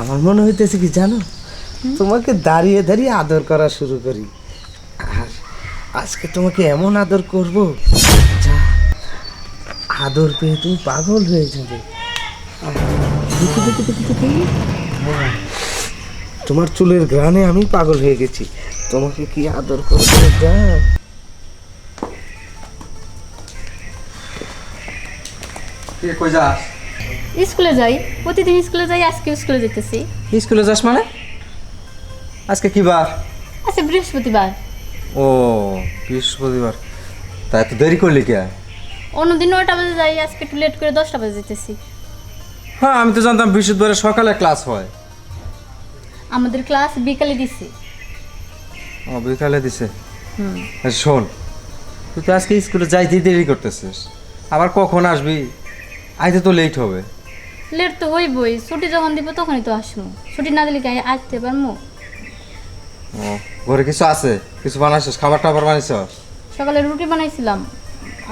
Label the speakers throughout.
Speaker 1: আমার মনে হইতেছে কি জানো? তোমাকে দাঁড়িয়ে দাঁড়িয়ে আদর করা শুরু করি। আর আজকে তোমাকে এমন আদর করব যা আদর পেয়ে তুমি পাগল হয়ে যাবে। তোমার চুলের গ্রানে আমি পাগল হয়ে গেছি। তোমাকে কি আদর করব যা?
Speaker 2: কে কই যাস?
Speaker 3: স্কুলে যাই প্রতিদিন স্কুলে যাই আজকে স্কুলে যেতেছি।
Speaker 2: স্কুলে যাস মানে? আজকে কি বার?
Speaker 3: আচ্ছা বৃহস্পতিবার।
Speaker 2: ও বৃহস্পতিবার। তা এত দেরি করলি কে?
Speaker 3: অন্যদিন নয়টা বাজে যাই আজকে একটু লেট করে দশটা বাজে যেতেছি।
Speaker 2: হ্যাঁ আমি তো জানতাম বৃহস্পতিবারে সকালে ক্লাস হয়।
Speaker 3: আমাদের ক্লাস বিকালে দিছি।
Speaker 2: ও বিকালে দিছে?
Speaker 3: হুম।
Speaker 2: আচ্ছা, শোন তুই তো আজকে স্কুলে যাইতে দেরি করতেছিস। আবার কখন আসবি? আইতে তো লেট হবে।
Speaker 3: লেট তো হইবই ছুটি যখন দিব তখনই তো আসব ছুটি না দিলে কি আমি আসতে পারব
Speaker 2: ও ঘরে কিছু আছে? কিছু বানাইছিস? খাবার টাবার বানাইছিস?
Speaker 3: সকালে রুটি বানাইছিলাম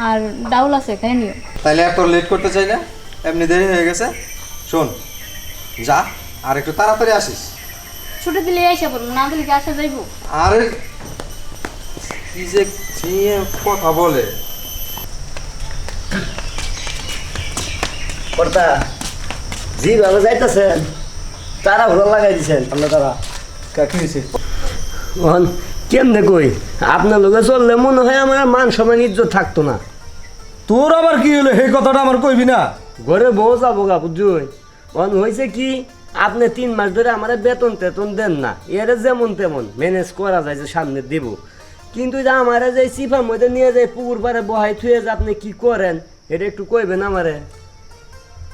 Speaker 3: আর ডাউল আছে খাই নিও।
Speaker 2: তাইলে এত লেট করতে চাই না এমনি দেরি হয়ে গেছে? শোন যা আর একটু তাড়াতাড়ি আসিস।
Speaker 3: ছুটি দিলে এসে পড়ব না দিলে কি আসা যাইবো?
Speaker 2: আরে কি যে নিয়ে কথা বলে?
Speaker 4: কর্তা জি ভালো যাইতেছেন তারা ভালো লাগাই দিছেন আপনার তারা।
Speaker 1: কি হয়েছে
Speaker 4: কেমনে কই? আপনার লোকে চললে মনে হয় আমার মান সম্মান ইজ্জত থাকতো না।
Speaker 1: তোর আবার কি হলো সেই কথাটা আমার কইবি না।
Speaker 4: ঘরে বউ যাব গা বুঝুই অন হয়েছে কি আপনি তিন মাস ধরে আমার বেতন টেতন দেন না। এর যেমন তেমন ম্যানেজ করা যায় যে সামনে দেব। কিন্তু যে আমার যে সিফার মধ্যে নিয়ে যায় পুকুর পাড়ে বহাই থুয়ে যে আপনি কি করেন এটা একটু কইবেন আমারে?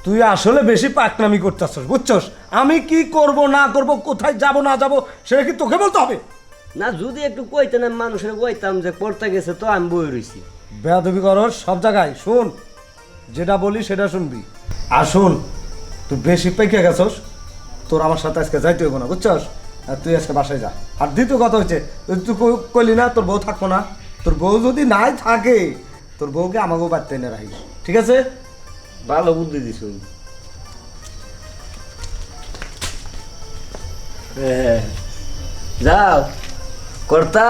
Speaker 1: তুই আসলে বেশি পাকনামি করতেছস বুঝছস? আমি কি করব না করব কোথায় যাব না যাব সেটা কি তোকে বলতে হবে?
Speaker 4: না যদি একটু কইতেন আমি মানুষের কইতাম যে পড়তে গেছে তো আমি বই রইছি।
Speaker 1: বেয়াদবি করস সব জায়গায় শোন। যেটা বলি সেটা শুনবি। আর শোন তুই বেশি পেকে গেছস তোর আমার সাথে আজকে যাইতে হইব না বুঝছস? আর তুই আজকে বাসায় যা। আর দ্বিতীয় কথা হচ্ছে তুই তুই কই- কইলি না তোর বউ থাকব না। তোর বউ যদি নাই থাকে তোর বউকে আমাকেও বাড়তে এনে রাখিস। ঠিক আছে?
Speaker 4: ভালো বুদ্ধি দিছুন হ্যাঁ। যাও, কর্তা।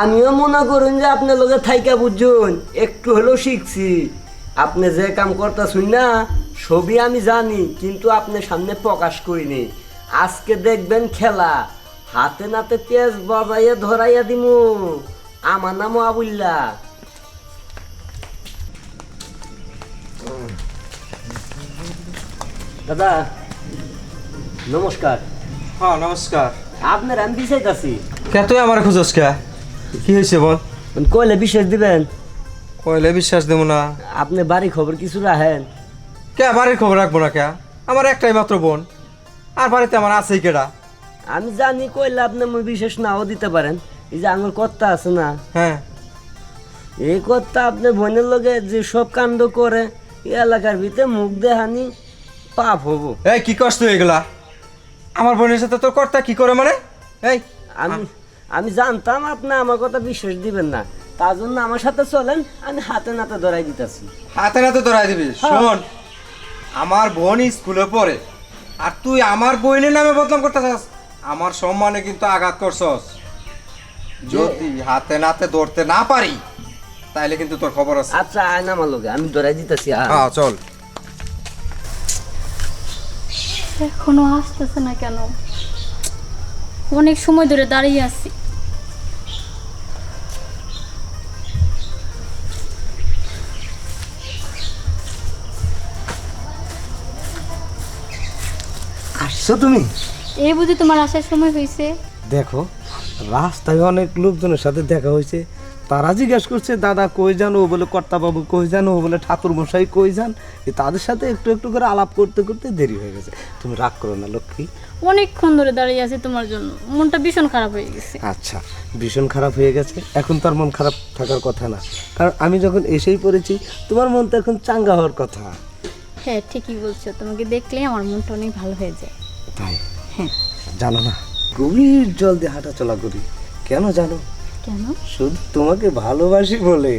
Speaker 4: আমিও মনে করুন যে আপনার লোকে থাইকা বুঝুন, একটু হলেও শিখছি। আপনি যে কাম করতেছুন না ছবি আমি জানি, কিন্তু আপনার সামনে প্রকাশ করিনি আজকে দেখবেন খেলা, হাতে নাতে পেঁয়াজ বাজাইয়া ধরাইয়া দিমু। আমার নামও আবুল্লা। দাদা নমস্কার।
Speaker 2: হ্যাঁ নমস্কার।
Speaker 4: আপনার আমি বিষয়টাছি
Speaker 2: কে তুই আমার খুঁজস কে? কি হয়েছে বল?
Speaker 4: কইলে বিশেষ দিবেন?
Speaker 2: কইলে বিশ্বাস দেবো না।
Speaker 4: আপনি বাড়ি খবর কিছু রাখেন?
Speaker 2: কে বাড়ির খবর রাখব না কে? আমার একটাই মাত্র বোন। আর বাড়িতে আমার আছেই কেডা?
Speaker 4: আমি জানি কইলে আপনি বিশেষ নাও দিতে পারেন। এই যে আঙুর কর্তা আছে না।
Speaker 2: হ্যাঁ।
Speaker 4: এই কর্তা আপনি বোনের লগে যে সব কাণ্ড করে এলাকার ভিতরে মুখ দেহানি পাপ হব।
Speaker 2: এই কি কষ্ট হয়ে গেলা? আমার বোনের সাথে তোর কর্তা কি করে মানে? এই
Speaker 4: আমি আমি জানতাম আপনি আমার কথা বিশ্বাস দিবেন না। তার জন্য আমার সাথে চলেন আমি হাতে নাতে ধরাই দিতেছি।
Speaker 2: হাতে নাতে ধরাই দিবি? শোন আমার বোন স্কুলে পড়ে আর তুই আমার বোনের নামে বদনাম করতে চাস আমার সম্মানে কিন্তু আঘাত করছস। যদি হাতে নাতে ধরতে না পারি তাইলে কিন্তু তোর খবর আছে।
Speaker 4: আচ্ছা আয় না আমার লগে আমি ধরাই দিতেছি
Speaker 2: হ্যাঁ চল।
Speaker 3: এখনও আসতেছে না কেন? অনেক সময় ধরে দাঁড়িয়ে আছি।
Speaker 1: আসছো তুমি?
Speaker 3: এই বুঝি তোমার আসার সময় হয়েছে?
Speaker 1: দেখো রাস্তায় অনেক লোকজনের সাথে দেখা হয়েছে। তারা জিজ্ঞেস করছে দাদা কই যান? ও বলে কর্তাবাবু কই যান? ও বলে ঠাকুর মশাই কই যান? তাদের সাথে একটু একটু করে আলাপ করতে করতে দেরি হয়ে গেছে। তুমি রাগ করো না লক্ষ্মী।
Speaker 3: অনেকক্ষণ ধরে দাঁড়িয়ে আছি তোমার জন্য। মনটা ভীষণ খারাপ হয়ে গেছে।
Speaker 1: আচ্ছা ভীষণ খারাপ হয়ে গেছে। এখন তার মন খারাপ থাকার কথা না। কারণ আমি যখন এসেই পড়েছি তোমার মন তো এখন চাঙ্গা হওয়ার কথা।
Speaker 3: হ্যাঁ ঠিকই বলছো। তোমাকে দেখলে আমার মনটা অনেক ভালো হয়ে যায়।
Speaker 1: তাই?
Speaker 3: হ্যাঁ।
Speaker 1: জানো না গভীর জল দিয়ে হাঁটা চলা করি। কেন জানো?
Speaker 3: কেন?
Speaker 1: শুধু তোমাকে ভালোবাসি বলে।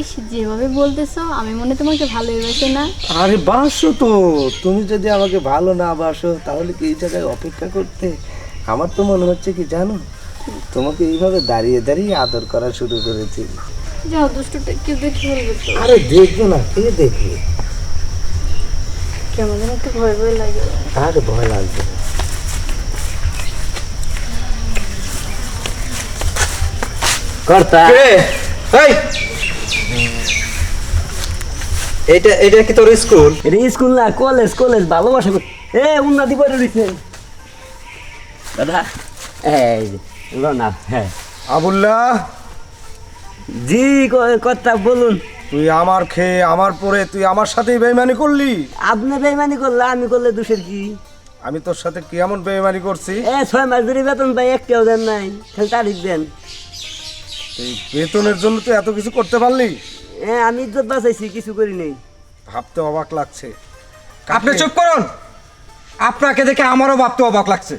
Speaker 3: ইস যেভাবে বলতেছো আমি মনে তোমাকে ভালোবাসি না।
Speaker 1: আরে বাসো তো তুমি যদি আমাকে ভালো না বাসো তাহলে কি এই জায়গায় অপেক্ষা করতে? আমার তো মনে হচ্ছে কি জানো তোমাকে এইভাবে দাঁড়িয়ে দাঁড়িয়ে আদর করা শুরু করেছি।
Speaker 3: যাও দুষ্টুটা কেউ দেখে বলবে তো।
Speaker 1: আরে দেখবে না কে দেখবে
Speaker 3: কেমন একটু ভয় ভয় লাগে।
Speaker 1: আরে ভয় লাগবে না।
Speaker 4: কর্তা।
Speaker 2: কে? এই। এটা এটা কি তোর স্কুল?
Speaker 4: এটা স্কুল না কলেজ কলেজ ভালোবাসা কর- এ উন্নতি করে দিচ্ছে দাদা এই লো না হ্যাঁ।
Speaker 1: আবুল্লাহ।
Speaker 4: জি ক- কর্তা বলুন।
Speaker 1: তুই আমার খেয়ে আমার পরে তুই আমার সাথেই বেইমানি করলি?
Speaker 4: আপনি বেইমানি করলে আমি করলে দোষের কি?
Speaker 1: আমি তোর সাথে কেমন বেইমানি করছি?
Speaker 4: এ ছয় মাস ধরে বেতন পাই একটাও দেন নাই। খালি তারিখ দেন।
Speaker 1: এই বেতনের জন্য তুই এত কিছু করতে পারলি?
Speaker 4: এ আমি ইজ্জত বাঁচাইছি কিছু করি নেই।
Speaker 1: ভাবতে অবাক লাগছে।
Speaker 2: আপনি চুপ করুন। আপনাকে দেখে আমারও ভাবতে অবাক লাগছে।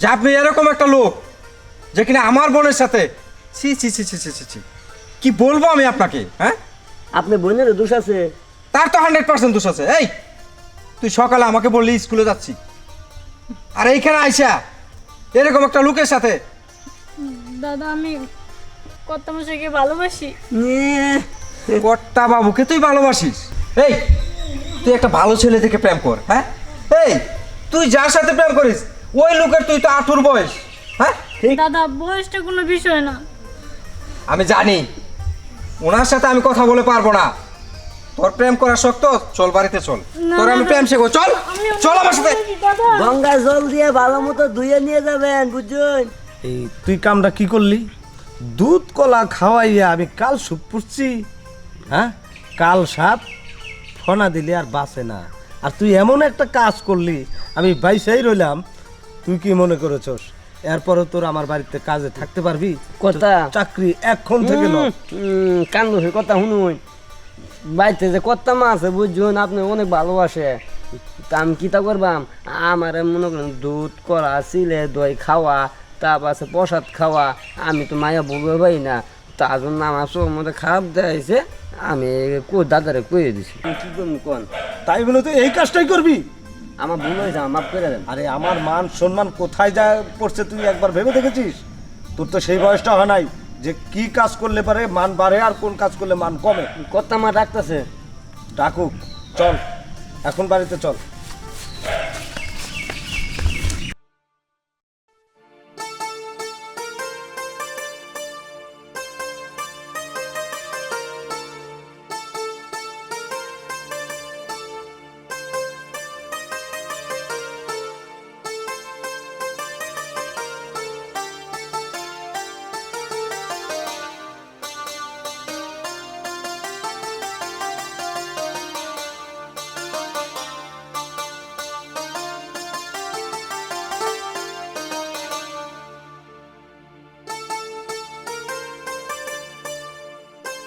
Speaker 2: যে আপনি এরকম একটা লোক যে কিনা আমার বোনের সাথে ছি ছি ছি ছি ছি ছি ছি। কি বলব আমি আপনাকে হ্যাঁ?
Speaker 4: আপনি বোনের দোষ আছে?
Speaker 2: তার তো হান্ড্রেড পার্সেন্ট দোষ আছে। এই তুই সকালে আমাকে বললি স্কুলে যাচ্ছি। আর এইখানে আইসা এরকম একটা লোকের সাথে
Speaker 3: দাদা আমি কত মশাইকে ভালোবাসি।
Speaker 2: কর্তা বাবুকে তুই ভালোবাসিস? এই তুই একটা ভালো ছেলে থেকে প্রেম কর হ্যাঁ? এই তুই যার সাথে প্রেম করিস ওই লোকের তুই তো আঠুর বয়স হ্যাঁ?
Speaker 3: দাদা বয়সটা কোনো বিষয় না।
Speaker 2: আমি জানি ওনার সাথে আমি কথা বলে পারব না। তোর প্রেম করা শক্ত চল বাড়িতে চল। তোর আমি প্রেম শেখো চল চল আমার সাথে।
Speaker 4: গঙ্গা জল দিয়ে ভালো মতো ধুয়ে নিয়ে যাবেন বুঝছেন?
Speaker 1: এই তুই কামটা কি করলি? দুধ কলা খাওয়াইয়া আমি কাল সুপ পুষছি। হ্যাঁ? কাল সাপ ফনা দিলে আর বাঁচে না। আর তুই এমন একটা কাজ করলি আমি বাইসাই রইলাম। তুই কি মনে করেছস? এরপরে তোর আমার বাড়িতে কাজে থাকতে পারবি?
Speaker 4: কথা।
Speaker 1: চাকরি এখন থেকে
Speaker 4: কান্দ কথা শুনুন। বাড়িতে যে কত মা আছে বুঝছেন আপনি অনেক ভালোবাসে। তা আমি কী কিতা করবাম? আমার মনে করেন দুধ করা চিলে দই খাওয়া তারপর আছে প্রসাদ খাওয়া আমি তো মায়া বলবে পাই না। তার জন্য আমার চোখ মধ্যে খারাপ দেখাইছে আমি দাদারে কয়ে দিছি। কি করব কোন?
Speaker 1: তাই বলে তুই এই কাজটাই করবি?
Speaker 4: আমার ভুল হয়েছে আমার মাফ করে দেন।
Speaker 1: আরে আমার মান সম্মান কোথায় যা পড়ছে তুই একবার ভেবে দেখেছিস? তোর তো সেই বয়সটা হয় নাই যে কি কাজ করলে পারে মান বাড়ে আর কোন কাজ করলে মান কমে।
Speaker 4: কত আমার ডাকতেছে?
Speaker 1: ডাকুক চল এখন বাড়িতে চল।